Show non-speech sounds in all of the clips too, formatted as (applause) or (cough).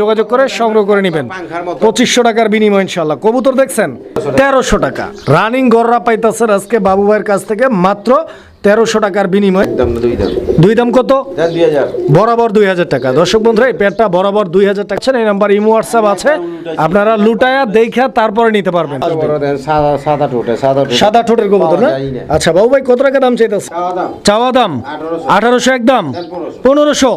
যোগাযোগ করে সংগ্রহ করে নেবেন। পঁচিশশো টাকার বিনিময় ইনশাল্লাহ কবুতর দেখছেন, তেরোশো টাকা। রানিং গররা পাইতেছেন আজকে বাবু ভাইয়ের কাছ থেকে মাত্র তেরোশো টাকার বিনিময় দুই দাম। কত? বরাবর দুই হাজার টাকা। দর্শক বন্ধুরা এই প্যাডটা বরাবর দুই হাজার টাকা। এই নাম্বার ইমো হোয়াটসঅ্যাপ আছে। আপনারা লুটায়া দেখা তারপরে নিতে পারবেন। সাদা সাদা ঠোঁটের কবুতর না। আচ্ছা বাবু ভাই কত টাকা দাম চাইতেছে? চাওয়া দাম। আঠারোশো। একদম? পনেরোশো।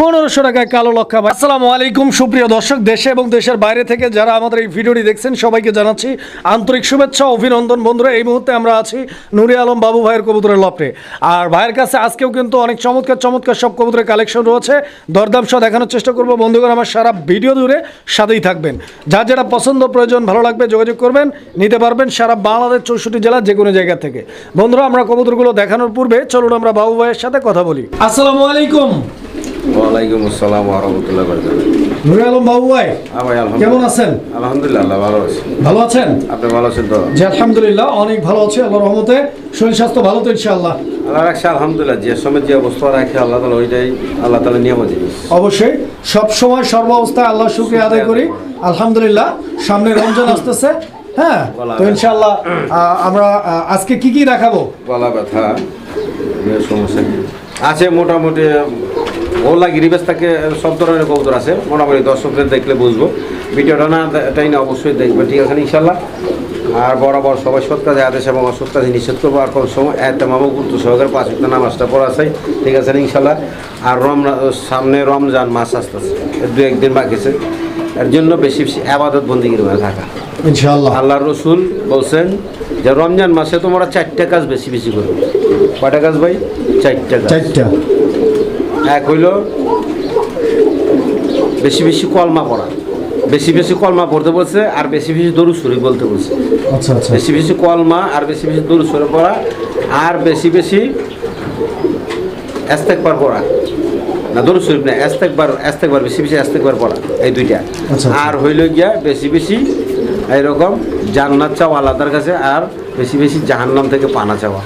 পনেরোশো? টাকায় কালো লক্ষা ভাই। আসসালামু আলাইকুম সুপ্রিয় দর্শক দেশে এবং দেশের বাইরে থেকে যারা আমাদের এই ভিডিওটি দেখছেন সবাইকে জানাচ্ছি আন্তরিক শুভেচ্ছা অভিনন্দন। বন্ধুরা এই মুহূর্তে আমরা আছি নুরি আলম বাবু ভাইয়ের কবুতরের লপটে আর ভাইয়ের কাছে আজকেও কিন্তু অনেক চমৎকার চমৎকার সব কবুতরের কালেকশন রয়েছে। দরদাম সহ দেখানোর চেষ্টা করব। বন্ধুগণ, আমার সারা ভিডিও দূরে সাথেই থাকবেন। যার যেটা পছন্দ প্রয়োজন, ভালো লাগবে, যোগাযোগ করবেন, নিতে পারবেন সারা বাংলাদেশ চৌষট্টি জেলার যে কোনো জায়গা থেকে। বন্ধুরা, আমরা কবুতরগুলো দেখানোর পূর্বে চলুন আমরা বাবু ভাইয়ের সাথে কথা বলি। আসসালামু আলাইকুম। ওয়ালাইকুম আসসালাম রাহমাতুল্লাহি নুরে আলম বাবু ভাই হ্যাঁ কেমন আছেন? আলহামদুলিল্লাহ ভালো আছে। ভালো আছেন? আপনি ভালো আছেন তো? জি আলহামদুলিল্লাহ অনেক ভালো আছি আল্লাহর রহমতে। শরীর স্বাস্থ্য ভালো তো ইনশাআল্লাহ? আল্লাহ রাখছে আলহামদুলিল্লাহ যে সময় যে অবস্থা রাখে আল্লাহ তালা ওইটাই আল্লাহ তালা নিয়ম জিনিস অবশ্যই সব সময় সর্বাবস্থায় আল্লাহ শুকরিয়া আদায় করি। আলহামদুলিল্লাহ সামনে রমজান (coughs) আসতেছে হ্যাঁ? তো ইনশাআল্লাহ আমরা আজকে কি কি দেখাবো? গলা ব্যথা সমস্যা আছে মোটামুটি ওলা গিরিবেশ থেকে সব ধরনের কবুতর আছে। মোটামুটি দর্শকদের দেখলে বুঝব। ভিডিওটা না এটাই না অবশ্যই দেখবে ঠিক আছে ইনশাল্লাহ। আর বরাবর সবাই সৎ কাজে আদেশ এবং অসৎ কাজে নিষেধ করব। আর কোন সময় এত মামু গুরুত্ব সহকারে পাঁচ একটা নামাজটা পড়া আছে। ঠিক আছে ইনশাল্লাহ। আর রম সামনে রমজান মাস আসতেছে। এর দু একদিন বাকি আছে। এর জন্য বেশি বেশি আবাদত বন্দিগির মধ্যে থাকা। ইনশাআল্লাহ। আল্লাহ রসুল বলছেন যে রমজান মাসে তোমরা চারটা কাজ বেশি বেশি করবে কয়টা কাজ ভাই? চারটা চারটা। এক হইল বেশি বেশি কলমা পড়া বেশি বেশি কলমা পড়তে বলছে আর বেশি বেশি দরু সুরি বলতে বলছে আচ্ছা আচ্ছা বেশি বেশি কলমা আর বেশি বেশি দরু সুরে পড়া আর বেশি বেশি এস্তেকবার পড়া না দরু শরীফ না এস্তেকবার এস্তেকবার বেশি বেশি এস্তেকবার পড়া এই দুইটা আচ্ছা। আর হইল গিয়া বেশি বেশি এইরকম জান্নাত চাওয়া আল্লাহর কাছে আর বেশি বেশি জাহান্নাম থেকে পানা চাওয়া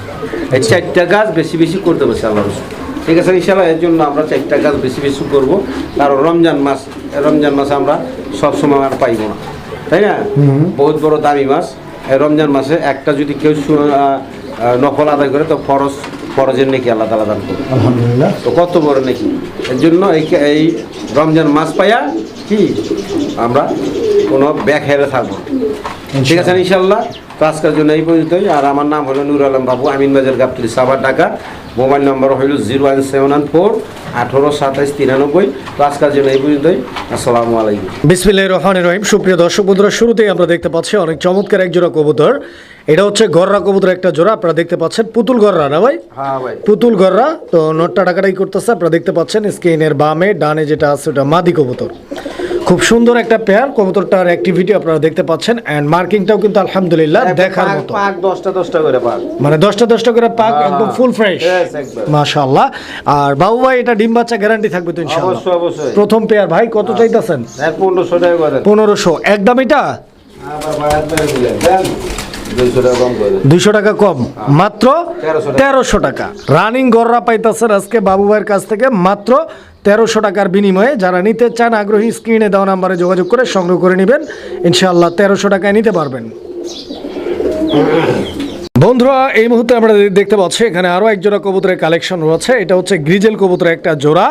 এই চারটা কাজ বেশি বেশি করতে বলছে আল্লাহ রসুল ঠিক আছে ইনশাল্লাহ এর জন্য আমরা চারটা কাজ বেশি বেশি করব। কারণ রমজান মাস রমজান মাসে আমরা সবসময় আর পাইব না। তাই না? বহুত বড় দামি মাস। এই রমজান মাসে একটা যদি কেউ নফল আদায় করে তো ফরজ ফরজের নাকি আল্লাহ তালা দান করবে। আলহামদুলিল্লাহ। তো কত বড় নাকি? এর জন্য এই এই রমজান মাস পাইয়া কি? আমরা কোনো ব্যাগ হেরে থাকব। ঠিক আছে ইনশাল্লাহ তো আজকের জন্য এই পর্যন্তই। আর আমার নাম হলো নুর আলম বাবু আমিন বাজার গাবতলি সাবার ঢাকা। মোবাইল নম্বর হইল zero one seven one four আঠারো সাতাইশ তিরানব্বই। তো আজকের জন্য এই পর্যন্তই। আসসালামু আলাইকুম। বিসমিল্লাহির রহমানির রহিম। সুপ্রিয় দর্শক বন্ধুরা শুরুতেই আমরা দেখতে পাচ্ছি অনেক চমৎকার এক জোড়া কবুতর। এটা হচ্ছে গররা কবুতর একটা জোড়া। আপনারা দেখতে পাচ্ছেন পুতুল গররা না ভাই? হ্যাঁ ভাই। পুতুল গররা। তো নোটটা টাকাটাই করতেছে। আপনারা দেখতে পাচ্ছেন স্ক্রিনের বামে ডানে যেটা আছে ওটা মাদি কবুতর। খুব সুন্দর একটা পেয়ার কবুতরটার অ্যাক্টিভিটি আপনারা দেখতে পাচ্ছেন এন্ড মার্কিংটাও কিন্তু আলহামদুলিল্লাহ দেখার পাক- মতো। পাক দশটা দশটা করে পাক। মানে দশটা দশটা করে পাক হ্যাঁ, একদম ফুল ফ্রেশ Yes, একদম। মাশাআল্লাহ। আর বাবু ভাই এটা ডিম বাচ্চা গ্যারান্টি থাকবে তো ইনশাআল্লাহ। অবশ্যই অবশ্যই। প্রথম পেয়ার ভাই কত চাইতেছেন? এক পনেরোশো টাকা করে। দেন। পনেরোশো একদম এটা? আবার বায়াত করে দিলেন। দুইশো টাকা কম মাত্র তেরোশো টাকা। রানিং গররা পাইতেছেন আজকে বাবু ভাইয়ের কাছ থেকে। মাত্র তেরোশো টাকার বিনিময়ে যারা নিতে চান আগ্রহী স্ক্রিনে দেওয়া নাম্বারে যোগাযোগ করে সংগ্রহ করে নেবেন। ইনশাআল্লাহ তেরোশো টাকায় নিতে পারবেন। বন্ধুরা এই মুহূর্তে আমরা দেখতে পাচ্ছি এখানে আরও এক জোড়া কবুতরের কালেকশন রয়েছে। এটা হচ্ছে গ্রিজেল কবুতরের একটা জোড়া।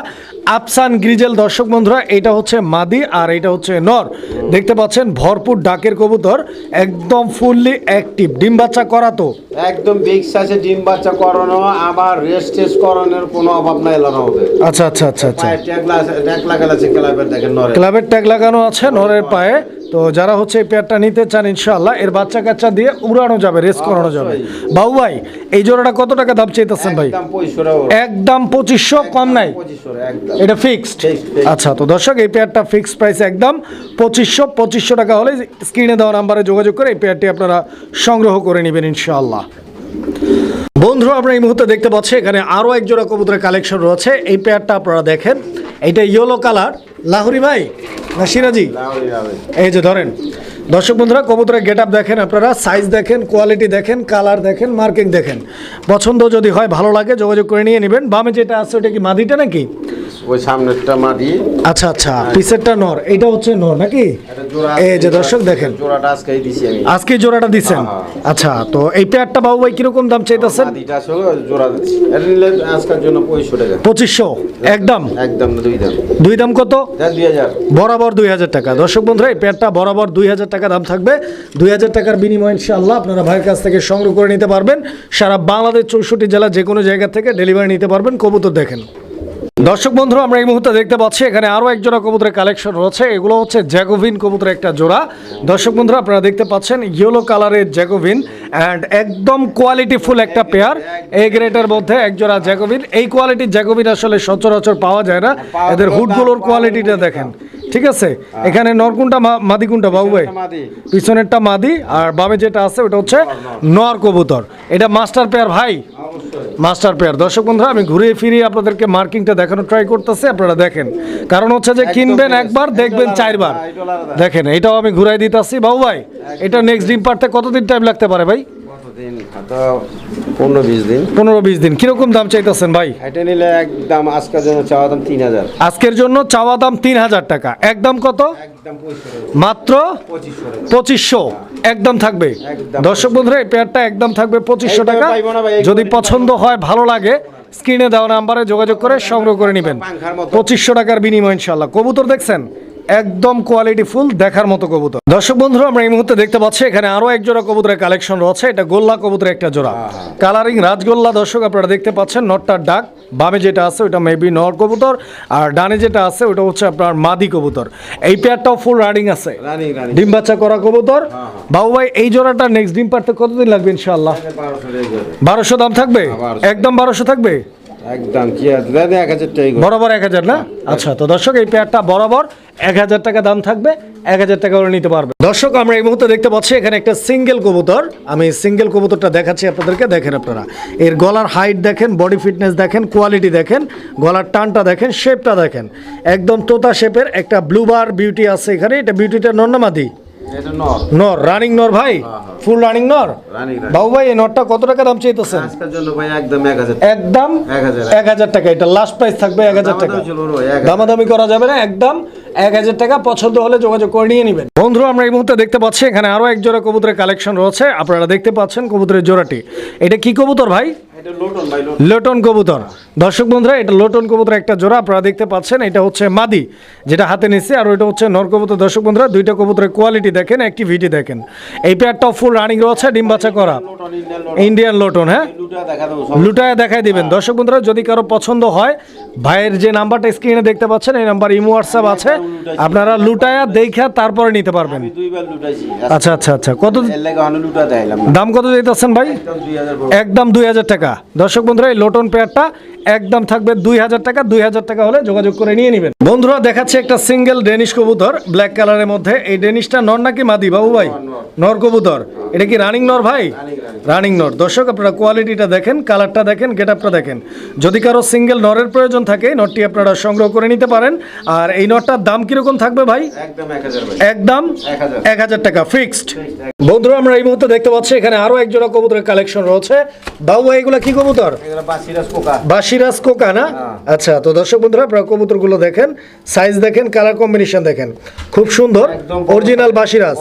আফসান গ্রিজেল দর্শক বন্ধুরা এটা হচ্ছে মাদি আর এটা হচ্ছে নর। দেখতে পাচ্ছেন ভরপুর ডাকের কবুতর একদম ফুললি অ্যাক্টিভ ডিম বাচ্চা করা তো? একদম বিগ সাইজে ডিম বাচ্চা করানো আবার রেস্ট টেস্ট করানোর কোনো অভাব নাই এলানো হবে। আচ্ছা আচ্ছা আচ্ছা আচ্ছা। পায়ে ট্যাগ লাগা- ট্যাগ লাগানো আছে ক্লাবের দেখেন নরে। ক্লাবের ট্যাগ লাগানো আছে নরের পায়ে। তো যারা হচ্ছে এই পেয়ারটা নিতে চান ইনশাআল্লাহ এর বাচ্চা কাচ্চা দিয়ে উড়ানো যাবে রেস করানো যাবে। বাবু ভাই এই জোড়াটা কত টাকা দাম চাইতেছেন ভাই? একদম পঁচিশশো কম নাই? একদম। এটা ফিক্সড। আচ্ছা তো দর্শক এই পেয়ারটা ফিক্সড প্রাইস একদম পঁচিশশো পঁচিশশো টাকা হলে স্ক্রিনে দেওয়া নাম্বারে যোগাযোগ করে এই পেয়ারটি আপনারা সংগ্রহ করে নেবেন ইনশাআল্লাহ। বন্ধুরা আমরা এই মুহূর্তে দেখতে পাচ্ছি এখানে আরও এক জোড়া কবুতরের কালেকশন রয়েছে। এই পেয়ারটা আপনারা দেখেন। এটা ইয়েলো কালার লাহুরি ভাই? না সিরাজি। এই যে ধরেন। দর্শক বন্ধুরা কবুতরের গেট আপ দেখেন আপনারা সাইজ দেখেন কোয়ালিটি দেখেন কালার দেখেন মার্কিং দেখেন। পছন্দ যদি হয় ভালো লাগে যোগাযোগ করে নিয়ে নেবেন। বামে যেটা আছে ওটা কি মাদিটা নাকি? ওই সামনেরটা মাদি আচ্ছা আচ্ছা নর এটা হচ্ছে নর নাকি? এই যে দর্শক দেখেন। জোড়াটা আজকেই দিছি আমি। আজকে জোড়াটা দিচ্ছেন হ্যাঁ, আচ্ছা তো এই পেয়ারটা বাবু ভাই কীরকম দাম চাইতেছেন? মাদিটা আসলে জোড়া দিচ্ছি। এটা নিলে আজকের জন্য পঁয়ষট্টি টাকা। পঁচিশশো? একদম? একদম দুই দাম। দুই দাম কত? দেন দুই হাজার। বরাবর দুই হাজার টাকা। দর্শক বন্ধুরা এই পেয়ারটা বরাবর দুই হাজার টাকা দাম থাকবে। দুই হাজার টাকার বিনিময় ইনশাআল্লাহ আপনারা ভাইয়ের কাছ থেকে সংগ্রহ করে নিতে পারবেন। সারা বাংলাদেশ চৌষট্টি জেলা যে কোনো জায়গা থেকে ডেলিভারি নিতে পারবেন। কবুতর দেখেন। দর্শক বন্ধু আমরা এই মুহূর্তে দেখতে পাচ্ছি এখানে আরও একজোড়া কবুতরের কালেকশন রয়েছে। এগুলো হচ্ছে জ্যাগোভিন কবুতরের একটা জোড়া। দর্শক বন্ধুরা আপনারা দেখতে পাচ্ছেন ইয়েলো কালারের জ্যাগোভিন অ্যান্ড একদম কোয়ালিটিফুল একটা পেয়ার এই গ্রেটের মধ্যে একজোড়া জ্যাগোভিন জ্যাকোভিন। এই কোয়ালিটির জ্যাগোভিন আসলে সচরাচর পাওয়া যায় না। এদের হুডগুলোর কোয়ালিটিটা দেখেন। ঠিক আছে? এখানে নরকুনটা মাদিকুনটা বাবু ভাই। পিছনেরটা মাদি। আর বামে যেটা আছে ওটা হচ্ছে নর কবুতর। এটা মাস্টার পেয়ার ভাই। Master pair. দর্শক বন্ধুরা আমি ঘুরে ফিরিয়ে আপনাদেরকে মার্কিংটা দেখানোর ট্রাই করতেছি আপনারা দেখেন। কারণ হচ্ছে যে কিনবেন একবার দেখবেন চারবার। দেখেন এটাও আমি ঘুরাই দিতেছি। বাবু ভাই এটা নেক্সট ডিম পারতে কতদিন টাইম লাগতে পারে ভাই? পনেরো বিশ দিন। পনেরো বিশ দিন। কীরকম দাম চাইতেছেন ভাই? এটা নিলে একদম আজকের জন্য চাওয়া দাম তিন হাজার। আজকের জন্য চাওয়া দাম তিন হাজার টাকা। একদম কত? মাত্র পঁচিশশো। একদম থাকবে। একদম। দর্শক বন্ধুরা এই পেয়ারটা একদম থাকবে পঁচিশশো টাকা। যদি পছন্দ হয় ভালো লাগে স্ক্রিনে দেওয়া নাম্বারে যোগাযোগ করে সংগ্রহ করে নেবেন। পঁচিশশো টাকার বিনিময় ইনশাল্লাহ কবুতর দেখছেন? একদম কোয়ালিটি ফুল দেখার মতো কবুতর। দর্শক বন্ধুরা আমরা এই মুহূর্তে দেখতে পাচ্ছি এখানে আরও এক জোড়া কবুতরের কালেকশন রয়েছে। এটা গোল্লা কবুতরের একটা জোড়া। কালারিং রাজগোল্লা দর্শক আপনারা দেখতে পাচ্ছেন নটটার ডাক। বামে যেটা আছে ওটা মেবি নর কবুতর। আর ডানে যেটা আছে ওটা হচ্ছে আপনার মাদি কবুতর। এই পেয়ারটাও ফুল রানিং আছে। ডিম বাচ্চা করা কবুতর। বাবু ভাই এই জোড়াটা নেক্সট ডিম পারতে কতদিন লাগবে ইনশাআল্লাহ? বারোশো দাম থাকবে? একদম বারোশো থাকবে? একদম বরাবর এক হাজার না? আচ্ছা তো দর্শক, এই পেয়ারটা বরাবর এক হাজার টাকা দাম থাকবে, এক হাজার টাকা করে নিতে পারবে। দর্শক, আমরা এই মুহূর্তে দেখতে পাচ্ছি এখানে একটা সিঙ্গেল কবুতর। আমি সিঙ্গেল কবুতরটা দেখাচ্ছি আপনাদেরকে, দেখেন আপনারা। এর গলার হাইট দেখেন, বডি ফিটনেস দেখেন, কোয়ালিটি দেখেন, গলার টানটা দেখেন, শেপটা দেখেন। একদম তোতা শেপের একটা ব্লুবার বিউটি আছে এখানে, এটা বিউটিটা নন্নামাদি নর। নর রানিং নর ভাই? ফুল রানিং নর? রানিং বাবু ভাই এই নরটা কত টাকা দাম চাইতেছেন? একদম এক হাজার টাকা। এটা লাস্ট প্রাইস থাকবে এক হাজার টাকা। দামাদামি করা যাবে না একদম এক হাজার টাকা। পছন্দ হলে যোগাযোগ করে নিয়ে নেবেন। বন্ধুরা আমরা এই মুহূর্তে দেখতে পাচ্ছি এখানে আরও এক জোড়া কবুতরের কালেকশন রয়েছে। আপনারা দেখতে পাচ্ছেন কবুতরের জোড়াটি। এটা কি কবুতর ভাই? লোটন কবুতর। দর্শক বন্ধুরা, এটা লোটন কবুতর একটা জোড়া, আপনারা দেখতে পাচ্ছেন, এটা হচ্ছে মাদি, যেটা হাতে নিচ্ছে, আর ওইটা হচ্ছে নর কবুতর। দর্শক বন্ধুরা, দুইটা কবুতরের কোয়ালিটি দেখেন, একটি অ্যাক্টিভিটি দেখেন। এই পেয়ারটাও ফুল রানিং রয়েছে, ডিম বাচ্চা করা। ইন্ডিয়ান লোটন। হ্যাঁ? লুটায় দেখাই দিবেন। দর্শক বন্ধুরা যদি কারও পছন্দ হয় ভাইয়ের যে নাম্বারটা স্ক্রিনে দেখতে পাচ্ছেন এই নাম্বার ইমো হোয়াটসঅ্যাপ আছে। আপনারা লুটায়া দেখা তারপরে নিতে পারবেন। আচ্ছা আচ্ছা আচ্ছা। কত দাম কত দিতেছেন ভাই। একদম দুই হাজার টাকা। দর্শক বন্ধুরা এই লোটন পেয়ারটা একদম থাকবে দুই হাজার টাকা দুই হাজার টাকা হলে যোগাযোগ করে নিয়ে নেবেন। বন্ধুরা দেখাচ্ছে একটা সিঙ্গেল ডেনিশ কবুতর ব্ল্যাক কালারের মধ্যে। এই ডেনিশটা নর নাকি মাদি বাবু ভাই? নর কবুতর। এটা কি রানিং নর ভাই? রানিং নর। দর্শক আপনারা কোয়ালিটিটা দেখেন কালারটা দেখেন গেট আপটা দেখেন। যদি কারও সিঙ্গেল নরের প্রয়োজন থাকে নটটি আপনারা সংগ্রহ করে নিতে পারেন। আর এই নটটার দাম কীরকম থাকবে ভাই? একদম এক হাজার টাকা ফিক্সড। বন্ধুরা আমরা এই মুহূর্তে দেখতে পাচ্ছি এখানে আরও এক জোড়া কবুতরের কালেকশন রয়েছে। বাবু এগুলা কি কবুতর? এগুলো বাসিরাজ কোকা না? আচ্ছা তো দর্শক বন্ধুরা আপনারা কবুতরগুলো দেখেন সাইজ দেখেন কালার কম্বিনেশন দেখেন। খুব সুন্দর অরিজিনাল বাসিরাজ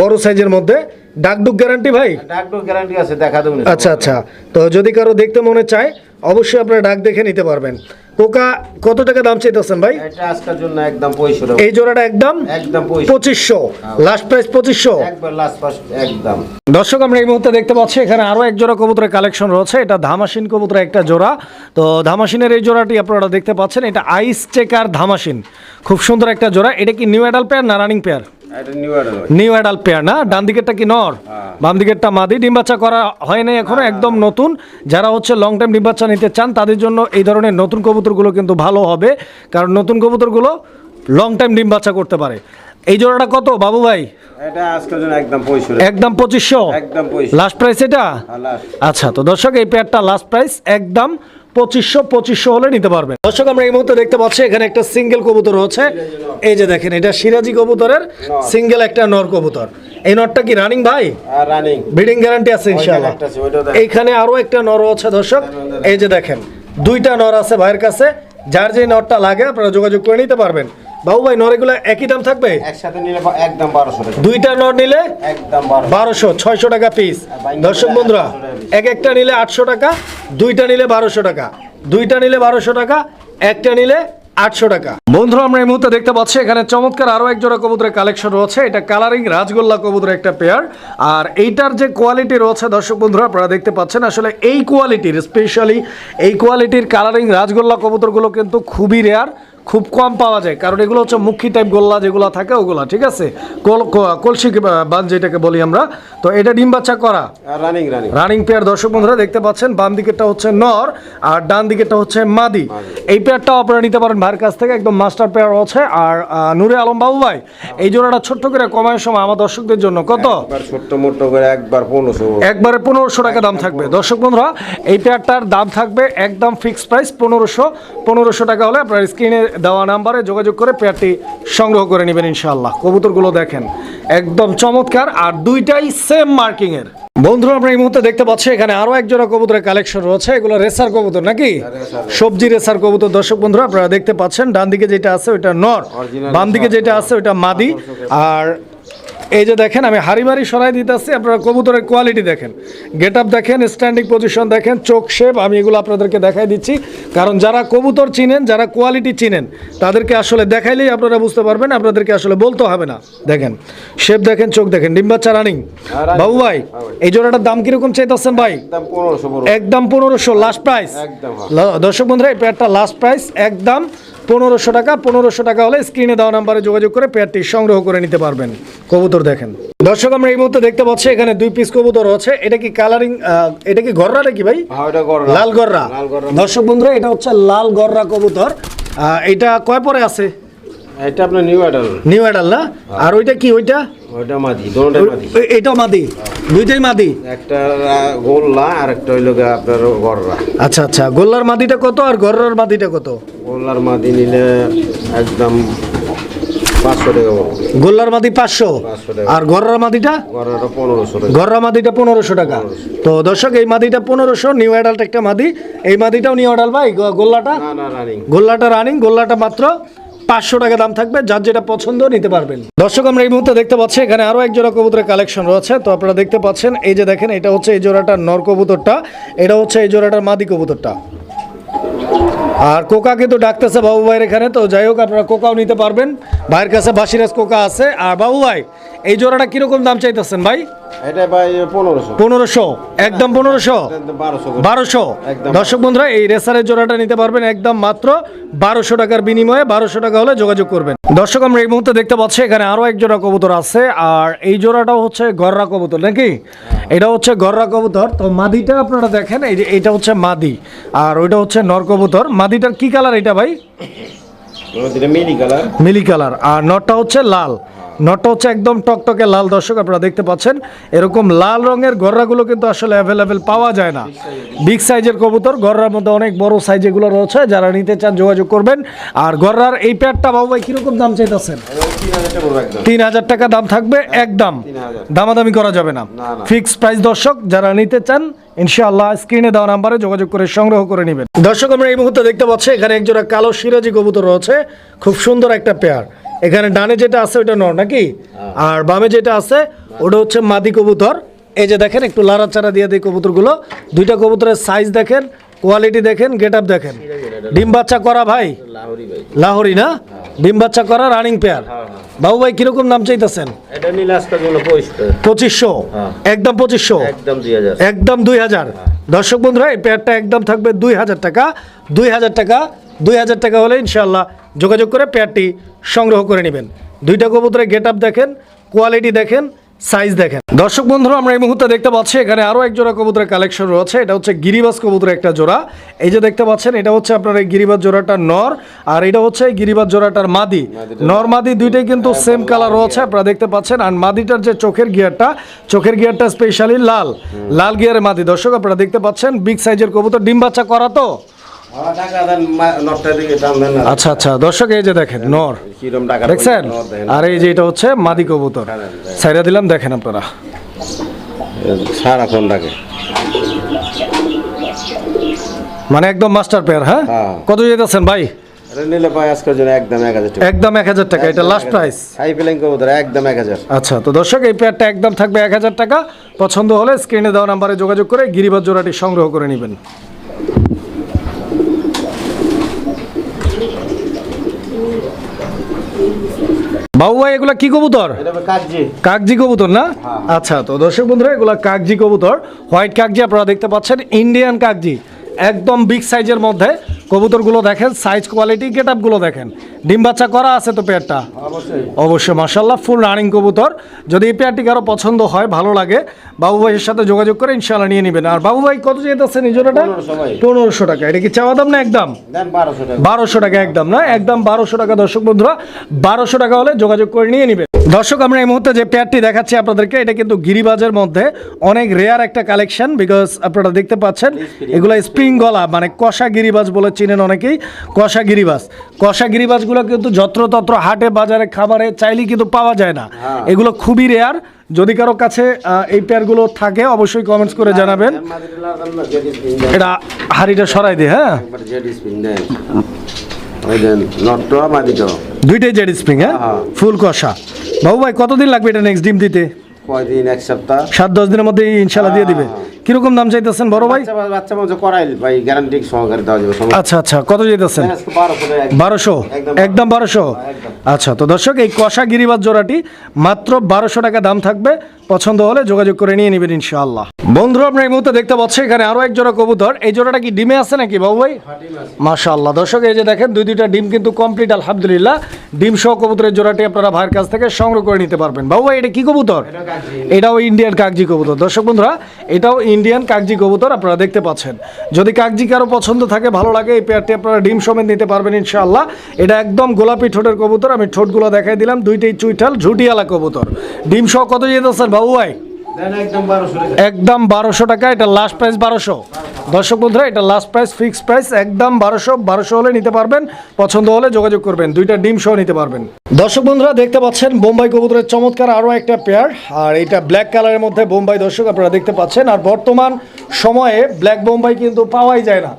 বড় সাইজের মধ্যে। ডাক ডুক মধ্যে ডাকডুক গ্যারান্টি ভাই ডাকডুক গ্যারান্টি আছে দেখা দেবেন আচ্ছা আচ্ছা। তো যদি কারও দেখতে মনে চায় অবশ্যই আপনারা ডাক দেখে নিতে পারবেন। কোকা কত টাকা দাম চাইতেছেন ভাই? এই জোড়াটা একদম পঁচিশশো। লাস্ট প্রাইস পঁচিশশো। দর্শক আমরা এই মুহূর্তে দেখতে পাচ্ছি এখানে আরও এক জোড়া কবুতরের কালেকশন রয়েছে। এটা ধামাসিন কবুতরের একটা জোড়া। তো ধামাসিনের এই জোড়াটি আপনারা দেখতে পাচ্ছেন এটা আইস চেকার ধামাসিন। খুব সুন্দর একটা জোড়া। এটা কি নিউ অ্যাডাল পেয়ার না running pair new adult pair না? ডান দিকেরটা কি নর? বাম দিকেরটা মাদি। ডিম বাচ্চা করা হয় নাই এখনও একদম নতুন। যারা হচ্ছে লং টাইম ডিম বাচ্চা নিতে চান তাদের জন্য এই ধরনের নতুন কবুতরগুলো কিন্তু ভালো হবে। কারণ নতুন কবুতরগুলো লং টাইম ডিম বাচ্চা করতে পারে। এই জোড়াটা কত বাবু ভাই? এটা আজকের জন্য একদম পঁচিশশো? একদম লাস্ট প্রাইস এটা? আচ্ছা তো দর্শক এই পেয়ারটা লাস্ট প্রাইস একদম পঁচিশশো পঁচিশশো হলে নিতে পারবেন। দর্শক আমরা এই মুহূর্তে দেখতে পাচ্ছি এখানে একটা সিঙ্গেল কবুতর হচ্ছে। এই যে দেখেন এটা সিরাজি কবুতরের সিঙ্গেল একটা নর কবুতর। এই নরটা কি রানিং ভাই? রানিং ব্রিডিং গ্যারান্টি আছে ইনশাআল্লাহ। এইখানে আরও একটা নর আছে দর্শক। এই যে দেখেন দুইটা নর আছে ভাইয়ের কাছে। যার যে নটটা লাগে আপনারা যোগাযোগ করে নিতে পারবেন। বাবু ভাই নরেগুলো একই দাম থাকবে? একসাথে নিলে একদম বারোশো টাকা। দুইটা নট নিলে একদম বারোশো। ছয়শো টাকা পিস দর্শক বন্ধুরা এক একটা নিলে আটশো টাকা দুইটা নিলে বারোশো টাকা। দুইটা নিলে বারোশো টাকা একটা নিলে আটশো টাকা। বন্ধুরা আমরা এই মুহূর্তে দেখতে পাচ্ছি এখানে চমৎকার আরও এক জোড়া কবুতরের কালেকশন রয়েছে। এটা কালারিং রাজগোল্লা কবুতরের একটা পেয়ার আর এইটার যে কোয়ালিটি রয়েছে দর্শক বন্ধুরা আপনারা দেখতে পাচ্ছেন আসলে এই কোয়ালিটির স্পেশালি এই কোয়ালিটির কালারিং রাজগোল্লা কবুতরগুলো কিন্তু খুবই রেয়ার খুব কম পাওয়া যায় কারণ এগুলো হচ্ছে মুখী টাইপ গোল্লা যেগুলো থাকে ওগুলা ঠিক আছে? কল কলসি বান যেটাকে বলি আমরা। তো এটা ডিম বাচ্চা করা। রানিং রানিং রানিং পেয়ার দর্শক বন্ধুরা দেখতে পাচ্ছেন বাম দিকেরটা হচ্ছে নর আর ডান দিকেরটা হচ্ছে মাদি। এই পেয়ারটাও আপনারা নিতে পারেন ভাইয়ের কাছ থেকে একদম মাস্টার পেয়ার আছে আর নূরে আলম বাবু ভাই এই জোড়াটা ছোট্ট করে কমায় সময় আমার দর্শকদের জন্য কত? ছোট্ট মোট্ট করে একবার পনেরোশো। একবারে পনেরোশো টাকা দাম থাকবে। দর্শক বন্ধুরা এই পেয়ারটার দাম থাকবে একদম ফিক্সড প্রাইস পনেরোশো পনেরোশো টাকা হলে আপনার স্ক্রিনে দেওয়া নাম্বারে যোগাযোগ করে পেয়ারটি সংগ্রহ করে নেবেন ইনশাআল্লাহ। কবুতরগুলো দেখেন একদম চমৎকার আর দুইটাই সেম মার্কিং এর বন্ধুরা আমরা এই মুহূর্তে দেখতে পাচ্ছি এখানে আরও একজোড়া কবুতরের কালেকশন রয়েছে। এগুলো রেসার কবুতর নাকি? সবজি রেসার কবুতর। দর্শক বন্ধুরা আপনারা দেখতে পাচ্ছেন ডান দিকে যেটা আছে ওইটা নর বাম দিকে যেটা আছে ওইটা মাদি। আর এই যে দেখেন আমি হাড়ি বাড়ি সরাই দিতেছি আপনারা কবুতরের কোয়ালিটি দেখেন। গেট আপ দেখেন স্ট্যান্ডিং পজিশন দেখেন চোখ শেপ আমি এগুলো আপনাদেরকে দেখাই দিচ্ছি। কারণ যারা কবুতর চিনেন যারা কোয়ালিটি চিনেন তাদেরকে আসলে দেখাইলেই আপনারা বুঝতে পারবেন আপনাদেরকে আসলে বলতে হবে না। দেখেন শেপ দেখেন চোখ দেখেন ডিম্বাচ্চা রানিং running। বাবু ভাই এই জোড়াটার দাম কীরকম চাইতেছেন ভাই? একদম পনেরোশো লাস্ট প্রাইস হ্যাঁ। দর্শক বন্ধুরা এই পেয়ারটা লাস্ট প্রাইস একদম পনেরোশো টাকা পনেরোশো টাকা হলে স্ক্রিনে দেওয়া নাম্বারে যোগাযোগ করে পেয়ারটি সংগ্রহ করে নিতে পারবেন। কবুতর দেখেন। দর্শক আমরা এই মুহূর্তে দেখতে পাচ্ছি এখানে দুই পিস কবুতর আছে। এটা কি কালারিং এটা কি গররা নাকি ভাই? হ্যাঁ লাল গররা। দর্শক বন্ধুরা এটা হচ্ছে লাল গররা কবুতর। আহ, এটা কয় পরে আছে? এটা আপনার নিউ অ্যাডাল নিউ অ্যাডাল না? আর ওইটা কি ওইটা? ওইটা মাদি দোনোটাই মাদি। এটাও মাদি? দুইটাই মাদি? একটা গোল্লা আর একটা হইল আপনার গররা। আচ্ছা আচ্ছা গোল্লার মাদিটা কত আর গররার মাদিটা কত? গোল্লার মাদি নিলে একদম গোল্লার মাদি পাঁচশো। আর মাদিটা? গররা মাদিটা পনেরোশো টাকা। তো দর্শক এই মাদিটা পনেরোশো নিউ অ্যাডাল্ট একটা মাদি। এই মাদিটাও নিউ অ্যাডাল ভাই গোল্লাটা? গোল্লাটা রানিং গোল্লাটা মাত্র পাঁচশো টাকা দাম থাকবে, যার যেটা পছন্দ নিতে পারবেন। দর্শক, আমরা এই মুহূর্তে দেখতে পাচ্ছি, এখানে আরও এক জোড়া কবুতরের কালেকশন রয়েছে। তো আপনারা দেখতে পাচ্ছেন, এই যে দেখেন, এটা হচ্ছে এই জোড়াটার নর কবুতরটা, এটা হচ্ছে এই জোড়াটার মাদি কবুতরটা। আর কোকা কিন্তু ডাকতেছে বাবু ভাইয়ের এখানে, তো যাই হোক, আপনারা কোকাও নিতে পারবেন। ভাইয়ের কাছে বাসিরাজ কোকা আছে। আর বাবু ভাই এই জোড়াটা কীরকম দাম চাইতেছেন ভাই? এটা ভাই পনেরোশো। পনেরোশো? একদম পনেরোশো? বারোশো দর্শক বন্ধুরা এই রেসারের জোড়াটা নিতে পারবেন একদম মাত্র বারোশো টাকার বিনিময়ে। বারোশো টাকা হলে যোগাযোগ করবেন। দর্শক আমরা এই মুহূর্তে দেখতে পাচ্ছি এখানে আরও এক জোড়া কবুতর আছে আর এই জোড়াটাও হচ্ছে গররা কবুতর নাকি? এটা হচ্ছে গররা কবুতর। তো মাদিটা আপনারা দেখেন এই যে এটা হচ্ছে মাদি আর ওইটা হচ্ছে নর কবুতর। মাদিটার কি কালার এটা ভাই? মিলি কালার। মিলি কালার আর নটটা হচ্ছে লাল। নটটা হচ্ছে একদম টকটকে লাল দর্শক আপনারা দেখতে পাচ্ছেন। এরকম লাল রঙের গররাগুলো কিন্তু আসলে অ্যাভেলেবেল পাওয়া যায় না। বিগ সাইজের কবুতর গররার মধ্যে অনেক বড় সাইজ এগুলো রয়েছে যারা নিতে চান যোগাযোগ করবেন। আর গররার এই প্যাডটা বাবু ভাই কীরকম দাম চাইতেছেন? তিন হাজার টাকা দাম থাকবে একদম দামাদামি করা যাবে না। ফিক্সড প্রাইস দর্শক যারা নিতে চান ইনশাআল্লাহ স্ক্রিনে দেওয়া নাম্বারে যোগাযোগ করে সংগ্রহ করে নেবেন। দর্শক আমরা এই মুহূর্তে দেখতে পাচ্ছি এখানে একজোড়া কালো সিরাজি কবুতর রয়েছে। খুব সুন্দর একটা পেয়ার এখানে ডানে যেটা আছে ওটা নর নাকি? আর বামে যেটা আছে ওটা হচ্ছে মাদি কবুতর। এই যে দেখেন একটু লাড়াচাড়া দিয়ে দিই কবুতরগুলো। দুইটা কবুতরের সাইজ দেখেন কোয়ালিটি দেখেন গেট আপ দেখেন ডিম বাচ্চা করা ভাই? লাহোরি না? ডিম বাচ্চা করা রানিং পেয়ার হ্যাঁ, হ্যাঁ। বাবু ভাই কীরকম দাম চাইতেছেন? পঁচিশশো। হ্যাঁ। একদম পঁচিশশো? একদম দুই হাজার। একদম দুই হাজার? দর্শক বন্ধুরা এই পেয়ারটা একদম থাকবে দুই হাজার টাকা। দুই হাজার টাকা দুই হাজার টাকা হলে ইনশাল্লাহ যোগাযোগ করে পেয়ারটি সংগ্রহ করে নেবেন। দুইটা কবুতরের গেট আপ দেখেন, কোয়ালিটি দেখেন, সাইজ দেখেন। দর্শক বন্ধুরা, আমরা এই মুহূর্তে দেখতে পাচ্ছি, এখানে আরও এক জোড়া কবুতরের কালেকশন রয়েছে। এটা হচ্ছে গিরিবাজ কবুতরের একটা জোড়া। এই যে দেখতে পাচ্ছেন, এটা হচ্ছে আপনার এই গিরিবাস জোড়াটার নর, আর এটা হচ্ছে এই গিরিবাজ জোড়াটার মাদি। নর, মাদি দুইটাই কিন্তু সেম কালার রয়েছে, আপনারা দেখতে পাচ্ছেন। আর মাদিটার যে চোখের গিয়ারটা চোখের গিয়ারটা স্পেশালি লাল। লাল গিয়ারের মাদি। দর্শক, আপনারা দেখতে পাচ্ছেন বিগ সাইজের কবুতর, ডিম বাচ্চা করা তো? আচ্ছা আচ্ছা। দর্শক এই যে দেখেন নর। দেখছেন? আর এই যে এটা হচ্ছে মাদি কবুতর। সাইরা দিলাম দেখেন আপনারা। সারাক্ষণ থাকে মানে একদম মাস্টার পেয়ার হ্যাঁ? হ্যাঁ। কত যেতেছেন ভাই? নিলে ভাই আজকের জন্য একদম এক হাজার টাকা। একদম এক হাজার টাকা এটা লাস্ট প্রাইস হাই ফিলিং কবুতর একদম এক হাজার। আচ্ছা তো দর্শক এই পেয়ারটা একদম থাকবে এক হাজার টাকা। পছন্দ হলে স্ক্রিনে দেওয়া নাম্বারে যোগাযোগ করে গিরিবাজ জোড়াটি সংগ্রহ করে নেবেন। বাবু ভাই এগুলা কি কবুতর? কাকজি। কবুতর না? আচ্ছা তো দর্শক বন্ধুরা এগুলা কাকজি কবুতর। হোয়াইট কাকজি আপনারা দেখতে পাচ্ছেন ইন্ডিয়ান কাকজি। একদম বিগ সাইজের মধ্যে। কবুতরগুলো দেখেন সাইজ কোয়ালিটি গেট আপগুলো দেখেন। ডিম বাচ্চা করা আছে তো পেয়ারটা অবশ্যই। অবশ্যই মার্শাল্লাহ ফুল রানিং কবুতর। যদি এই পেয়ারটি কারও পছন্দ হয় ভালো লাগে বাবু ভাইয়ের সাথে যোগাযোগ করে ইনশাল্লাহ নিয়ে নেবেন। আর বাবু ভাই কত যেতেছে নিজরটা 1500 ভাই। পনেরোশো টাকা। এটা কি চাওয়া দাম না একদম? বারোশো টাকা। বারোশো টাকা একদম না? একদম বারোশো টাকা দর্শক বন্ধুরা। বারোশো টাকা হলে যোগাযোগ করে নিয়ে নেবেন। দর্শক আমরা এই মুহূর্তে যে পেয়ারটি দেখাচ্ছি আপনাদেরকে এটা কিন্তু গিরিবাজের মধ্যে অনেক রেয়ার একটা কালেকশন বিকজ আপনারা দেখতে পাচ্ছেন এগুলো স্প্রিং গলা মানে কষা গিরিবাজ বলে চিনেন অনেকেই কষা গিরিবাজ কষা গিরিবাজগুলো কিন্তু যত্রতত্র হাটে বাজারে খাবারে চাইলেই কিন্তু পাওয়া যায় না। এগুলো খুবই রেয়ার যদি কারও কাছে এই পেয়ারগুলো থাকে অবশ্যই কমেন্টস করে জানাবেন। এটা হাড়িটা সরাই দিয়ে হ্যাঁ। দুইটাই জেড স্প্রিং হ্যাঁ? হ্যাঁ। ফুল কষা। বাবু ভাই কতদিন লাগবে এটা নেক্সট ডিম দিতে? কয়দিন? এক সপ্তাহ। সাত দশ দিনের মধ্যে ইনশাল্লাহ দিয়ে দিবে। কীরকম দাম চাইতেছেন বড় ভাই? বাচ্চা মাংস করাই ভাই গ্যারান্টি সহকারে দেওয়া যাবে আচ্ছা আচ্ছা কত চাইতেছেন? বারোশো একদম। বারোশো? আচ্ছা তো দর্শক এই কষা গিরিবাজ জোড়াটি মাত্র বারোশো টাকা দাম থাকবে। পছন্দ হলে যোগাযোগ করে নিয়ে নেবেন ইনশাআল্লাহ। বন্ধুরা আপনার এই মুহূর্তে দেখতে পাচ্ছি এখানে আরও এক জোড়া কবুতর। এই জোড়াটা কি ডিমে আছে নাকি বাবু ভাই? মাশাআল্লাহ। দর্শক এই যে দেখেন দুই দুইটা ডিম কিন্তু কমপ্লিট আলহামদুলিল্লাহ। ডিম সহ কবুতরের জোড়াটি আপনারা ভাইয়ের কাছ থেকে সংগ্রহ করে নিতে পারবেন। বাবু ভাই এটা কি কবুতর? এটাও ইন্ডিয়ান কাগজি কবুতর। দর্শক বন্ধুরা এটাও ইন্ডিয়ান কাগজি কবুতর আপনারা দেখতে পাচ্ছেন। যদি কাগজি কারও পছন্দ থাকে ভালো লাগে এই পেয়ারটি আপনারা ডিম সমেত নিতে পারবেন ইনশাআল্লাহ। এটা একদম গোলাপি ঠোঁটের কবুতর। আমি ঠোঁটগুলো দেখাই দিলাম। দুইটাই চুইঠাল ঝুটিয়ালা কবুতর। ডিম সহ কত যেতেছেন বাবু ভাই একদম বারোশো টাকা। একদম বারোশো টাকা এটা লাস্ট প্রাইস বারোশো। দর্শক বন্ধুরা এটা লাস্ট প্রাইস ফিক্স প্রাইস একদম বারোশো বারোশো হলে নিতে পারবেন। পছন্দ হলে যোগাযোগ করবেন দুইটা ডিম সহ নিতে পারবেন। দর্শক বন্ধুরা দেখতে পাচ্ছেন বোম্বাই কবুতরের চমৎকার আরও একটা পেয়ার আর এটা ব্ল্যাক কালারের মধ্যে বোম্বাই দর্শক আপনারা দেখতে পাচ্ছেন। আর বর্তমান সময়ে ব্ল্যাক বোম্বাই কিন্তু পাওয়াই যায় না।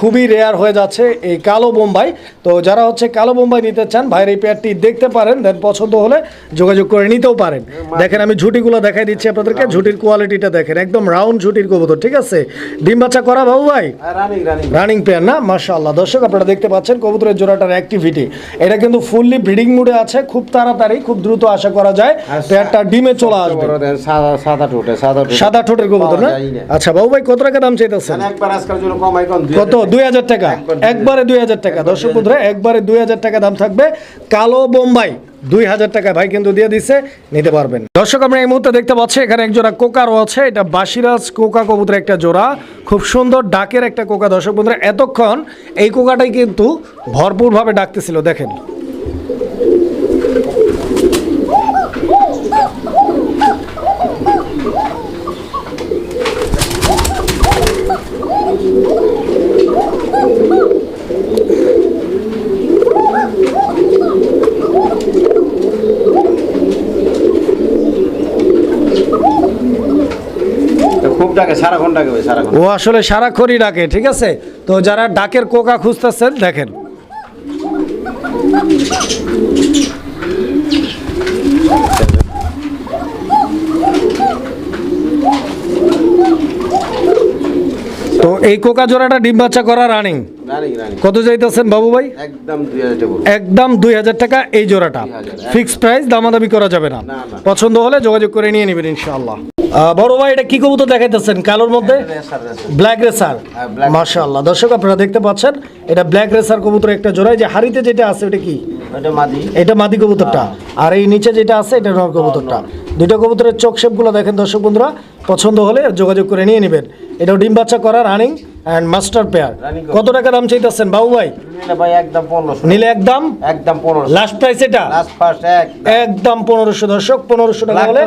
খুবই রেয়ার হয়ে যাচ্ছে এই কালো বোম্বাই। তো যারা হচ্ছে কালো বোম্বাই নিতে চান ভাইয়ের এই পেয়ারটি দেখতে পারেন দেন পছন্দ হলে যোগাযোগ করে নিতেও পারেন। দেখেন আমি ঝুটিগুলো দেখাই দিচ্ছি আপনাদেরকে ঝুটির কোয়ালিটিটা দেখেন একদম রাউন্ড ঝুটির কবুতর ঠিক আছে? ডিম বাচ্চা করা বাবু ভাই? রানিং রানিং পেয়ার না? মাশাআল্লাহ। দর্শক আপনারা দেখতে পাচ্ছেন কবুতরের জোড়াটার অ্যাক্টিভিটি এটা কিন্তু ফুললি ব্রিডিং মুডে আছে খুব তাড়াতাড়ি খুব দ্রুত আশা করা যায় পেয়ারটা ডিমে চলে আসবে। সাদা সাদা ঠোঁটে সাদা ঠোঁটে। সাদা ঠোঁটের কবুতর না। আচ্ছা বাবু ভাই কত টাকা দাম চাইতেছেন? দুই কত? দুই হাজার টাকা। একবারে দুই হাজার টাকা। দর্শক বন্ধুরা একবারে দুই হাজার টাকা দাম থাকবে। কালো বোম্বাই দুই হাজার টাকা ভাই কিন্তু দিয়ে দিছে নিতে পারবেন। দর্শক আমরা এই মুহূর্তে দেখতে পাচ্ছি এখানে এক জোড়া কোকারও আছে এটা বাসিরাজ কোকা কবুতরের একটা জোড়া। খুব সুন্দর ডাকের একটা কোকা। দর্শক বন্ধুরা এতক্ষণ এই কোকাটাই কিন্তু ভরপুরভাবে ডাকতেছিল দেখেন। ও আসলে সারাক্ষণই ডাকে, ঠিক আছে? তো যারা ডাকের কোকা খুঁজতেছেন, দেখেন। তো এই কোকা জোড়াটা ডিম বাচ্চা করা রানিং কত যাইতেছেন বাবু ভাই? একদম দুই হাজার টাকা। এই জোড়াটা। 2000 ফিক্স প্রাইস দামাদামি করা যাবে না। পছন্দ হলে যোগাযোগ করে নিয়ে নেবেন ইনশাআল্লাহ। বড় ভাই এটা কি কবুতর দেখাইতেছেন? কালোর মধ্যে? ব্ল্যাক রেসার হ্যাঁ, মাশাআল্লাহ। দর্শক আপনারা দেখতে পাচ্ছেন এটা ব্ল্যাক রেসার কবুতর একটা জোড়ায় যে হাড়িতে যেটা আছে ওটা কি? এটা মাদি কবুতরটা। আর এই নিচে যেটা আছে এটা নর কবুতরটা। দুইটা কবুতরের চোখ শেপগুলো দেখেন দর্শক বন্ধুরা। পছন্দ হলে যোগাযোগ করে নিয়ে নেবেন। এটাও ডিম বাচ্চা করা রানিং অ্যান্ড মাস্টার পেয়ার কত টাকা দাম চাইতেছেন বাবু ভাই? ভাই একদম পনেরোশো। নিলে একদম? একদম পনেরোশো। লাস্ট প্রাইস এটা? একদম। পনেরোশো দর্শক পনেরোশো টাকা হলে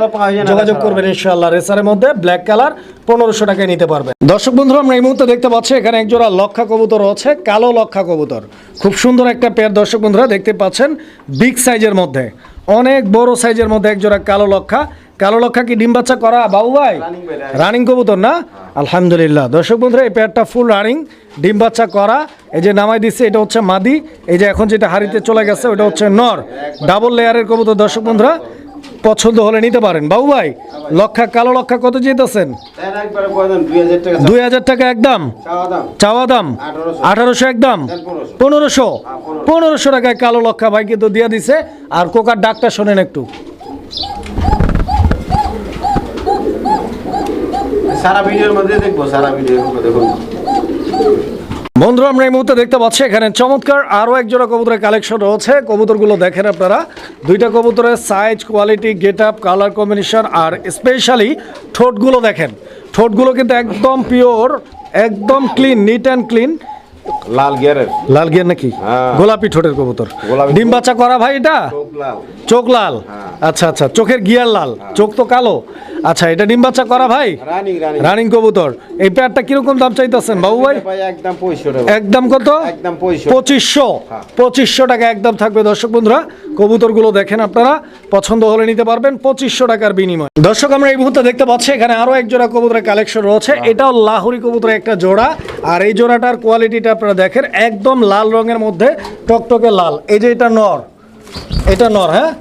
যোগাযোগ করবেন ইনশাআল্লাহ রেসারের মধ্যে ব্ল্যাক কালার পনেরোশো টাকায় নিতে পারবেন। দর্শক বন্ধুরা আমরা এই মুহূর্তে দেখতে পাচ্ছি এখানে এক জোড়া লক্ষা কবুতর আছে কালো লক্ষা কবুতর। খুব সুন্দর একটা পেয়ার দর্শক বন্ধুরা দেখতে পাচ্ছেন বিগ সাইজের মধ্যে। অনেক বড় সাইজের মধ্যে একজোড়া কালো লক্ষা। কালো লক্ষা কি ডিম বাচ্চা করা? বাবু ভাই? রানিং কবুতর না? আলহামদুলিল্লাহ। দর্শক বন্ধুরা এই পেয়ারটা ফুল রানিং ডিম বাচ্চা করা। এই যে নামাই দিচ্ছে এটা হচ্ছে মাদি। এই যে এখন যেটা হারিতে চলে গেছে ওটা হচ্ছে নর। ডাবল লেয়ারের কবুতর দর্শক বন্ধুরা। পছন্দ হলে নিতে পারেন। বাবু ভাই লক্ষা কালো লক্ষা কত দেন দুই হাজার টাকা একদম চাওয়া দাম। আঠারোশো। একদম পনেরোশো। পনেরোশো। পনেরোশো টাকায় কালো লক্ষা ভাই কিন্তু দিয়ে দিছে। আর কোকার ডাকটা শোনেন একটু। সারা ভিডিওর মধ্যে দেখব সারা ভিডিওর মধ্যে দেখুন। বন্ধুরা, আমরা এই মুহূর্তে দেখতে পাচ্ছি এখানে চমৎকার আরও একজোড়া কবুতরের কালেকশন রয়েছে। কবুতরগুলো দেখেন আপনারা। দুইটা কবুতরের size quality get up colour combination আর স্পেশালি ঠোঁটগুলো দেখেন। ঠোঁটগুলো কিন্তু একদম পিওর একদম ক্লিন নিট অ্যান্ড ক্লিন লাল গিয়ারের। লাল গিয়ার নাকি? হ্যাঁ। গোলাপি ঠোঁটের কবুতর। ডিম বাচ্চা করা ভাই এটা? চোখ লাল। হ্যাঁ। আচ্ছা আচ্ছা চোখের গিয়ার লাল। চোখ তো কালো। আচ্ছা এটা ডিম বাচ্চা করা ভাই? রানিং কবুতর। এই প্যাডটা কীরকম দাম চাইতেছেন বাবু ভাই? একদম একদম কত? একদম পঁচিশশো। হ্যাঁ। পঁচিশশো টাকা একদম থাকবে। দর্শক বন্ধুরা কবুতরগুলো দেখেন আপনারা। পছন্দ হলে নিতে পারবেন পঁচিশশো টাকার বিনিময়। দর্শক আমরা এই মুহূর্তে দেখতে পাচ্ছি এখানে আরও এক জোড়া কবুতরের কালেকশন রয়েছে। এটাও লাহুরি কবুতরের একটা জোড়া। আর এই জোড়াটার কোয়ালিটিটা আপনারা দেখেন একদম লাল রঙের মধ্যে টকটকে লাল। এই যে এটা নর এটা নর হ্যাঁ?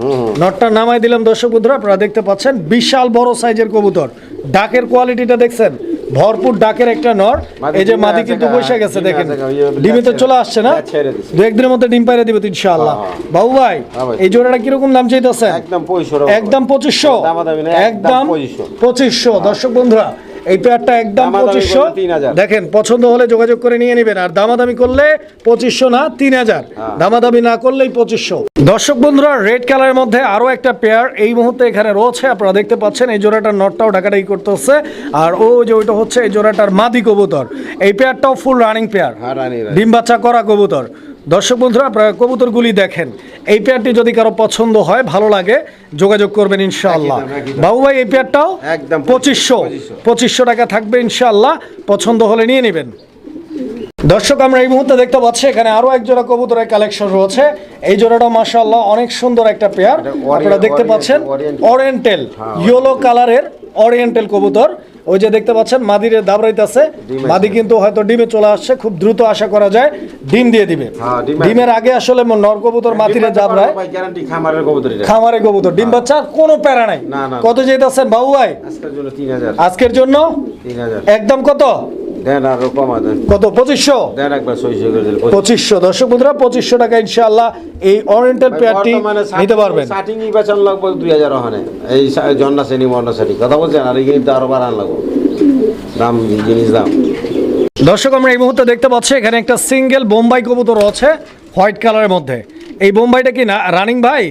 নরটা নামাই দিলাম দর্শক বন্ধুরা আপনারা দেখতে পাচ্ছেন বিশাল বড় সাইজের কবুতর। ডাকের কোয়ালিটিটা দেখছেন ভরপুর ডাকের একটা নর। এই যে মাদি কিন্তু বসে গেছে দেখেন। ইয়ে ডিমে তো চলে আসছে না? হ্যাঁ। দু একদিনের মধ্যে ডিম পাইরে দিবে ইনশাআল্লাহ। হ্যাঁ, বাবু ভাই হ্যাঁ এই জোড়াটা কীরকম দাম চাইতেছেন? একদম পঁচিশশো। একদম একদম 2500 পঁচিশশো। দর্শক বন্ধুরা এই পেয়ারটা একদম পঁচিশশো। দেখেন পছন্দ হলে যোগাযোগ করে নিয়ে নেবেন আর দামাদামি করলে পঁচিশশো না তিন হাজার। হ্যাঁ। দামাদামি না করলেই পঁচিশশো। দর্শক বন্ধুরা রেড কালারের মধ্যে আরও একটা পেয়ার এই মুহূর্তে এখানে রয়েছে আপনারা দেখতে পাচ্ছেন এই জোড়াটার নটটাও ঢাকাটাই করতে হচ্ছে আর ও যে ওইটা হচ্ছে এই জোড়াটার মাদি কবুতর। এই পেয়ারটাও ফুল রানিং পেয়ার ডিম বাচ্চা করা কবুতর। দর্শক বন্ধুরা আপনারা কবুতরগুলি দেখেন। এই পেয়ারটি যদি কারও পছন্দ হয় ভালো লাগে যোগাযোগ করবেন ইনশাআল্লাহ। বাবু ভাই এই পেয়ারটাও একদম পঁচিশশো পঁচিশশো। টাকা থাকবে ইনশাআল্লাহ। পছন্দ হলে নিয়ে নেবেন। দর্শক আমরা এই মুহূর্তে দেখতে পাচ্ছি এখানে আরও এক জোড়া কবুতরের কালেকশন রয়েছে। এই জোড়াটা মাশাআল্লাহ অনেক সুন্দর একটা পেয়ার। আপনারা দেখতে পাচ্ছেন। অরিয়েন্টেল ইয়েলো কালারের অরিয়েন্টাল কবুতর। ওই যে দেখতে পাচ্ছেন মাদিরে দাবরাইতেছে আছে। মাদি কিন্তু হয়তো ডিমে চলে আসছে খুব দ্রুত আশা করা যায় ডিম দিয়ে দিবে। হ্যাঁ। ডিমের আগে আসলে নর কবুতর মাতিরে খামারের খামারে কবুতর। ডিম বাচ্চা কোনো প্যারা নাই। কত যেতে কত যেতেছেন বাবু ভাই? আজকের জন্য একদম কত? দেন আর কমা দেন কত? পঁচিশশো? দেন একবার সইসই করে দিল পঁচিশশো। দর্শক বন্ধুরা পঁচিশশো টাকা ইনশাআল্লাহ এই অরিয়েন্টাল পেয়ারটি নিতে পারবেন। লাগবে দুই হাজার ওখানে। এই সা- জন্না শ্রেণি মন্না শ্রেণি। কথা বলছেন? আর এখানে তো আরও বাড়ান লাগবে। দাম জিনিস দাম। দর্শক আমরা এই মুহূর্তে দেখতে পাচ্ছি এখানে একটা সিঙ্গেল বোম্বাই কবুতর আছে হোয়াইট কালারের মধ্যে। এই বোম্বাইটা কি না? রানিং ভাই?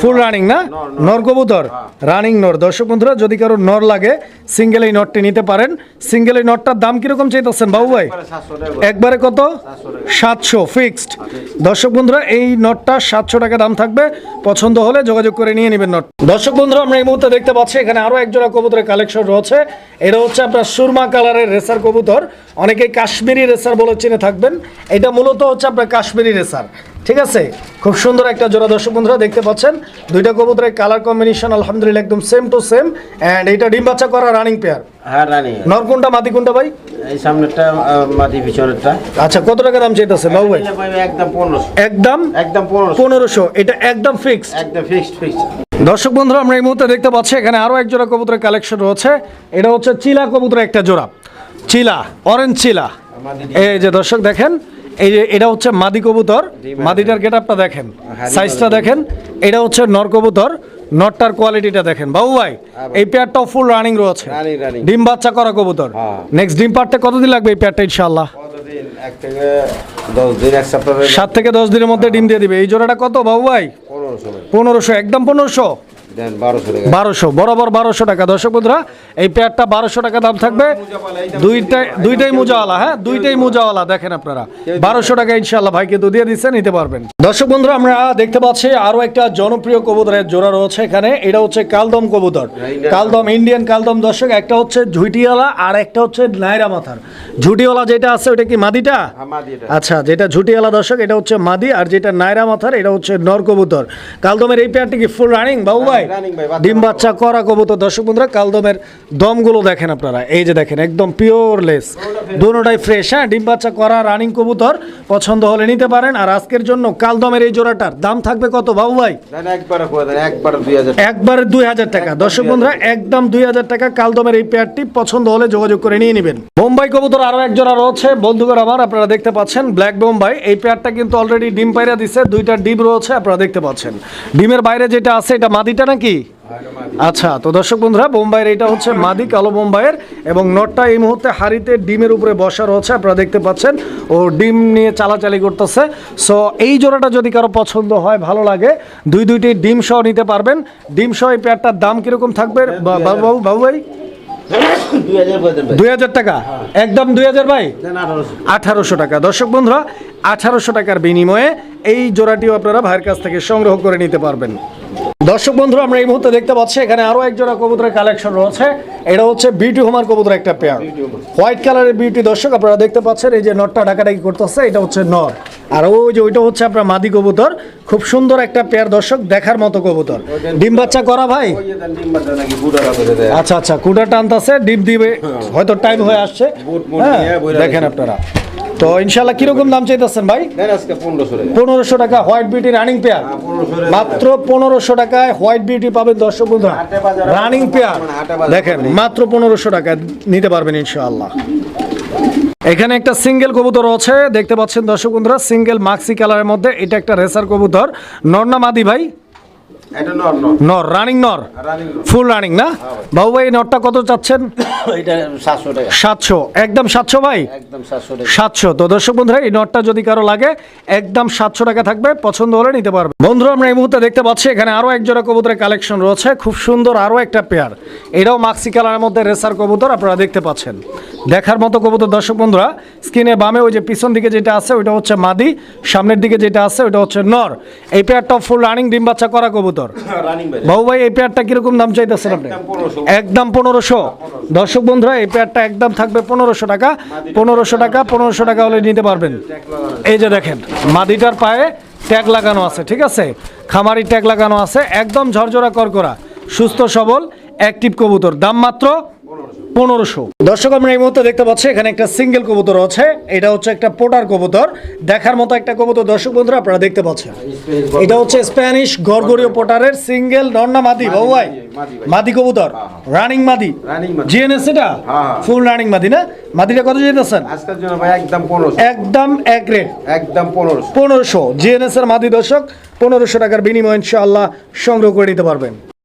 ফুল রানিং না? নর, কবুতর? হ্যাঁ। রানিং নর। দর্শক বন্ধুরা যদি কারও নর লাগে সিঙ্গেল এই নটটি নিতে পারেন। সিঙ্গেল এই নটটার দাম কীরকম চাইতেছেন বাবু ভাই? একবারে কত? সাতশো ফিক্সড দর্শক বন্ধুরা এই নটটা সাতশো টাকা দাম থাকবে। পছন্দ হলে যোগাযোগ করে নিয়ে নেবেন নট দর্শক বন্ধুরা আমরা এই মুহূর্তে দেখতে পাচ্ছি এখানে আরও এক জোড়া কবুতরের কালেকশন রয়েছে। এটা হচ্ছে আপনার সুরমা কালারের রেসার কবুতর। অনেকেই কাশ্মীরি রেসার বলে চিনে থাকবেন। এটা মূলত হচ্ছে আপনার কাশ্মীরি রেসার। ঠিক আছে? খুব সুন্দর একটা জোড়া দর্শক বন্ধুরা দেখতে পাচ্ছেন। দুইটা কবুতরের কালার কম্বিনেশন আলহামদুলিল্লাহ একদম সেম টু সেম অ্যান্ড এটা ডিম বাচ্চা করা রানিং পেয়ার হ্যাঁ রানিং নর কোনটা মাদি কোনটা ভাই? এই সামনেরটা মাটি পিছনেরটা। আচ্ছা কত টাকা দাম চাইতেছে বাবু ভাই? একদম পনেরোশো। একদম? একদম পনেরোশো। পনেরোশো এটা একদম ফিক্সড একদম ফিক্সড ফিক্সড দর্শক বন্ধুরা আমরা এই মুহূর্তে দেখতে পাচ্ছি এখানে আরও এক জোড়া কবুতরের কালেকশন রয়েছে। এটা হচ্ছে চিলা কবুতরের একটা জোড়া। চিলা অরেঞ্জ চিলা। এই যে দর্শক দেখেন এই যে এটা হচ্ছে মাদি কবুতর। মাদিটার গেট আপটা দেখেন সাইজটা দেখেন এটা হচ্ছে নর কবুতর নটটার কোয়ালিটিটা দেখেন। বাবু ভাই এই পেয়ারটাও ফুল রানিং রয়েছে। ডিম বাচ্চা করা কবুতর। হ্যাঁ। নেক্সট ডিম পারতে কতদিন লাগবে এই পেয়ারটা ইনশাল্লাহ সাত থেকে দশ দিনের মধ্যে ডিম দিয়ে দিবে। এই জোড়াটা কত বাবু ভাই। পনেরোশো একদম পনেরোশো? বারোশো বরাবর বারোশো টাকা। দর্শক বন্ধুরা এই পেয়ারটা বারোশো টাকা দাম থাকবে। দুইটাই দুইটাই মোজাওয়ালা হ্যাঁ? দুইটাই মোজাওয়ালা দেখেন আপনারা। বারোশো টাকা ইনশাল্লাহ ভাই কিন্তু দিয়ে দিচ্ছে নিতে পারবেন। দর্শক বন্ধুরা আমরা দেখতে পাচ্ছি আরও একটা জনপ্রিয় কবুতরের জোড়া রয়েছে এখানে। এটা হচ্ছে কালদম কবুতর। কালদম ইন্ডিয়ান কালদম দর্শক একটা হচ্ছে ঝুটিওয়ালা আর একটা হচ্ছে নাইরা মাথার। ঝুটিওয়ালা যেটা আছে ওটা কি মাদিটা? আচ্ছা যেটা ঝুটিওয়ালা দর্শক এটা হচ্ছে মাদি আর যেটা নাইরা মাথার এটা হচ্ছে নর কবুতর। কালদমের এই পেয়ারটি কি ফুল রানিং বাবু ভাই? ডিম বাচ্চা করা কবুতর। দর্শক বন্ধুরা কালদমের দমগুলো দেখেন আপনারা। এই যে দেখেন একদম পিওর লেস দুটোটাই ফ্রেশ হ্যাঁ? ডিম বাচ্চা করা রানিং কবুতর পছন্দ হলে নিতে পারেন। আর আজকের জন্য কালদমের এই জোড়াটার দাম থাকবে কত বাবু ভাই? একবারে দুই হাজার টাকা। দর্শক বন্ধুরা একদম দুই হাজার টাকা কালদমের এই পেয়ারটি পছন্দ হলে যোগাযোগ করে নিয়ে নেবেন। বোম্বাই কবুতর আরও এক জোড়া রয়েছে। বন্ধুগণ আমার আপনারা দেখতে পাচ্ছেন ব্ল্যাক বোম্বাই এই পেয়ারটা কিন্তু অলরেডি ডিম পাইরা দিছে। দুইটা ডিম রয়েছে আপনারা দেখতে পাচ্ছেন। ডিমের বাইরে যেটা আছে এটা মাদিটা নাকি? আচ্ছা তো দর্শক বন্ধুরা বোম্বাইয়ের এটা হচ্ছে মাদি কালো বোম্বাইয়ের এবং নটটা এই মুহূর্তে হাড়িতে ডিমের উপরে বসা রয়েছে আপনারা দেখতে পাচ্ছেন। ও ডিম নিয়ে চালাচালি করতেছে। সো এই জোড়াটা যদি কারও পছন্দ হয় ভালো লাগে দুই দুইটি ডিম সহ নিতে পারবেন। ডিম সহ এই পেয়ারটার দাম কীরকম থাকবে? বা- বাবু বাবু ভাই? দুই হাজার টাকা? একদম দুই হাজার ভাই? আঠারোশো টাকা। দর্শক বন্ধুরা আঠারোশো টাকার বিনিময়ে এই জোড়াটিও আপনারা ভাইয়ের কাছ থেকে সংগ্রহ করে নিতে পারবেন। দর্শক বন্ধুরা আমরা এই মুহূর্তে দেখতে পাচ্ছি এখানে আরও এক জোড়া কবুতরের কালেকশন রয়েছে। এটা হচ্ছে বিউটি হোমার কবুতর একটা পেয়ার হোয়াইট কালারের বিউটি দর্শক আপনারা দেখতে পাচ্ছেন এই যে নটটা ডাকাডাকি করতেছে এটা হচ্ছে নর। আর ওই যে ওইটা হচ্ছে আপনার মাদি কবুতর খুব সুন্দর একটা পেয়ার দর্শক দেখার মতো কবুতর। ডিম বাচ্চা করা ভাই? আচ্ছা আচ্ছা কুটা টানতাছে ডিম দিবে হয়তো টাইম হয়ে আসছে। হ্যাঁ দেখেন আপনারা। তো ইনশাল্লাহ কীরকম দাম চাইতেছেন ভাই? পনেরোশো টাকা। White beauty running pair. হ্যাঁ, 1500 টাকা। মাত্র পনেরোশো টাকায় হোয়াইট বিউটি পাবেন দর্শক বন্ধুরা। Running pair. মানে দেখেন মাত্র পনেরোশো টাকা নিতে পারবেন ইনশাআল্লাহ। এখানে একটা সিঙ্গেল কবুতর আছে দেখতে পাচ্ছেন দর্শক বন্ধুরা সিঙ্গেল মাক্সি কালারের মধ্যে এটা একটা রেসার কবুতর। নর্না মাদি ভাই এটা নর নর। নর রানিং নর। ফুল রানিং না? বাবু ভাই। নরটা কত চাচ্ছেন? (coughs) এটা সাতশো টাকা। সাতশো। একদম সাতশো ভাই? একদম সাতশো টাকা। সাতশো। তো দর্শক বন্ধুরা এই নটটা যদি কারও লাগে একদম সাতশো টাকা থাকবে। পছন্দ হলে নিতে পারবে। বন্ধুরা আমরা এই মুহূর্তে দেখতে পাচ্ছি এখানে আরও এক জোড়া কবুতরের কালেকশন রয়েছে। খুব সুন্দর আরও একটা পেয়ার এটাও মাক্সি কালারের মধ্যে রেসার কবুতর আপনারা দেখতে পাচ্ছেন। দেখার মতো কবুতর দর্শক বন্ধুরা স্ক্রিনে বামে ওই যে পিছন দিকে যেটা আছে ওইটা হচ্ছে মাদি। সামনের দিকে যেটা আছে ওইটা হচ্ছে নর। এই পেয়ারটা ফুল রানিং ডিম বাচ্চা করা কবুতর। রানিং (laughs) বাবু ভাই এই পেয়ারটা কীরকম দাম চাইতেছেন আপনি? একদম 1500 একদম পনেরোশো। দর্শক বন্ধুরা এই পেয়ারটা একদম থাকবে পনেরোশো টাকা। পনেরোশো টাকা পনেরোশো টাকা হলে নিতে পারবেন। এই যে দেখেন মাদিটার পায়ে ট্যাগ লাগানো আছে ঠিক আছে? খামারি ট্যাগ লাগানো আছে একদম ঝরঝরা করকরা সুস্থ সবল অ্যাক্টিভ কবুতর। দাম মাত্র পনেরোশো। দর্শক আমরা এই মুহূর্তে দেখতে পাচ্ছি এখানে একটা সিঙ্গেল কবুতর আছে। এটা হচ্ছে একটা পোটার কবুতর। দেখার মতো একটা কবুতর দর্শক বন্ধুরা আপনারা দেখতে পাচ্ছেন। এটা হচ্ছে স্প্যানিশ গরগরীয় পোটারের সিঙ্গেল নন্না মাদি বাবু ভাই? মাদি কবুতর। রানিং মাদি। রানিং মাদি। জিএনএস এটা? হ্যাঁ। ফুল রানিং মাদি না? মাদিটা কত যেতেছেন আজকের জন্য ভাই একদম পনেরোশো। একদম এক রেট একদম পনেরোশো। পনেরোশো। জিএনএস এর মাদি দর্শক পনেরোশো টাকার বিনিময় ইনশাআল্লাহ সংগ্রহ করে নিতে পারবেন।